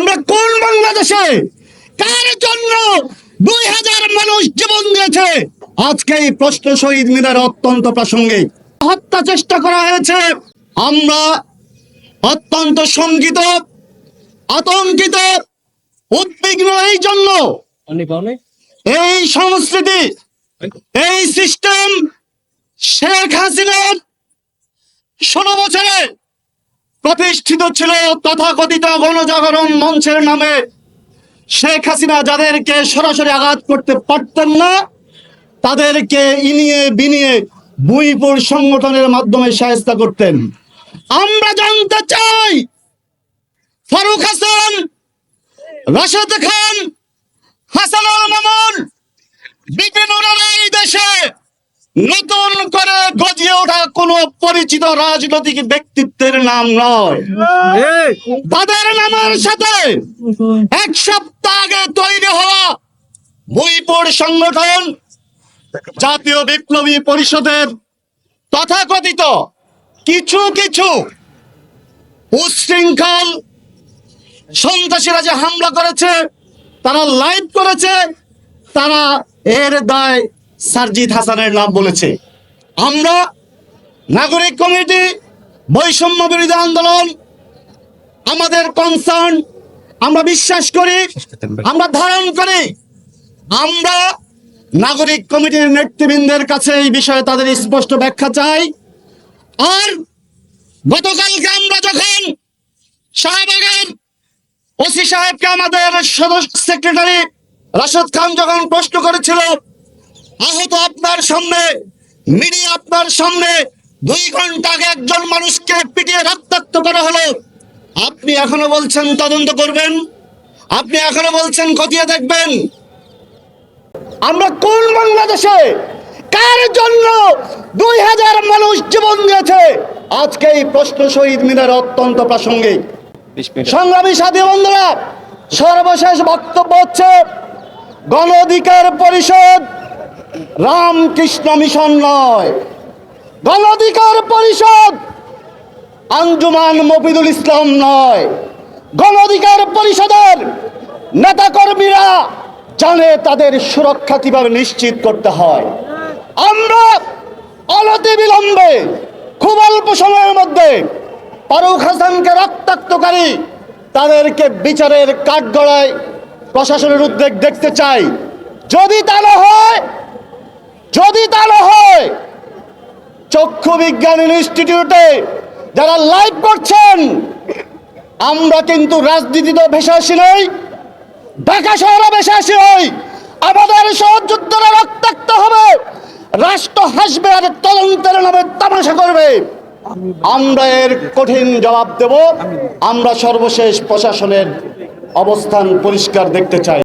আমরা কোন বাংলাদেশে? কার জন্য দুই হাজার মানুষ জীবন দিয়েছে? আজকে এই প্রশ্ন শহীদ মিনার অত্যন্ত প্রাসঙ্গিক। হত্যা চেষ্টা করা হয়েছে। আমরা অত্যন্ত শঙ্কিত আতঙ্কিত উদ্বিগ্ন এই জন্য এই সংস্কৃতি এই সিস্টেম শেখ হাসিনার ষোলো বছরে প্রতিষ্ঠিত ছিল তথাকথিত গণজাগরণ মঞ্চের নামে। শেখ হাসিনা যাদেরকে সরাসরি আঘাত করতে পারতেন না, তাদেরকে ইনিয়ে বিনিয়ে বুইপুর সংগঠনের মাধ্যমে সাহায্য করতেন। আমরা জানতে চাই, ফারুক হাসান, রাশেদ খান, হাসানুল মামুন বিপিনুরের এই দেশে নতুন কোনো পরিচিত রাজনৈতিক ব্যক্তিত্বের নাম নয়। তাদের নামের সাথে এক সপ্তাহ আগে তৈরি হওয়া বইপুর সংগঠন জাতীয় বিপ্লবী পরিষদের তথাকথিত কিছু কিছু উশৃঙ্খল সন্ত্রাসীরা যে হামলা করেছে তারা লাইভ করেছে তারা এর দায় সারজিৎ হাসানের নাম বলেছে। আমরা নাগরিক কমিটি, বৈষম্য বিরোধী আন্দোলন, আমাদের কনসার্ন আমরা বিশ্বাস করি, আমরা ধারণ করি। আমরা নাগরিক কমিটির নেতৃবৃন্দের কাছে এই বিষয়ে তাদের স্পষ্ট ব্যাখ্যা চাই। আর গতকালকে আমরা যখন শাহবাগের ওসি সাহেবকে আমাদের সদস্য সেক্রেটারি রাশেদ খান যখন প্রশ্ন করেছিল, আহত আপনার সামনে, মিডিয়া আপনার সামনে দুই ঘণ্টা আগে একজন মানুষকে পিটিয়ে রক্তাক্ত করা হলো। আপনি এখনও বলছেন তদন্ত করবেন। আপনি এখনও বলছেন খতিয়ে দেখবেন। আমরা কোন বাংলাদেশে কার জন্য দুই হাজার মানুষ জীবন দিয়েছে? আজকে এই প্রশ্ন শহীদ মিনার অত্যন্ত প্রাসঙ্গিক। সংগ্রামী সাথী বন্ধুরা সর্বশেষ বক্তব্য হচ্ছে গণ অধিকার পরিষদ রামকৃষ্ণ মিশন নয়। গণ অধিকার পরিষদ আঞ্জুমান মফিদুল ইসলাম নয়। গণ অধিকার পরিষদের নেতাকর্মীরা জানে তাদের সুরক্ষা কীভাবে নিশ্চিত করতে হয়। আমরা অনতি বিলম্বে, খুব অল্প সময়ের মধ্যে ফারুক হাসানকে রক্তাক্তকারী তাদেরকে বিচারের কাঠগড়ায় প্রশাসনের উদ্বেগ দেখতে চাই। যদি তা না হয়, যদি তা না হয় বিজ্ঞান ইনস্টিটিউটে যারা লাইভ করছেন, আমরা কিন্তু রাজনীতিতে ভেসে আসি নই, ঢাকা শহরে ভেসে আসি নই, আমাদের সহযোদ্ধারা রক্তাক্ত হবে, রাষ্ট্র হাসবে আর তদন্তের নামে তামাশা করবে। আমরা এর কঠিন জবাব দেব, আমরা সর্বশেষ প্রশাসনের অবস্থান পরিষ্কার দেখতে চাই।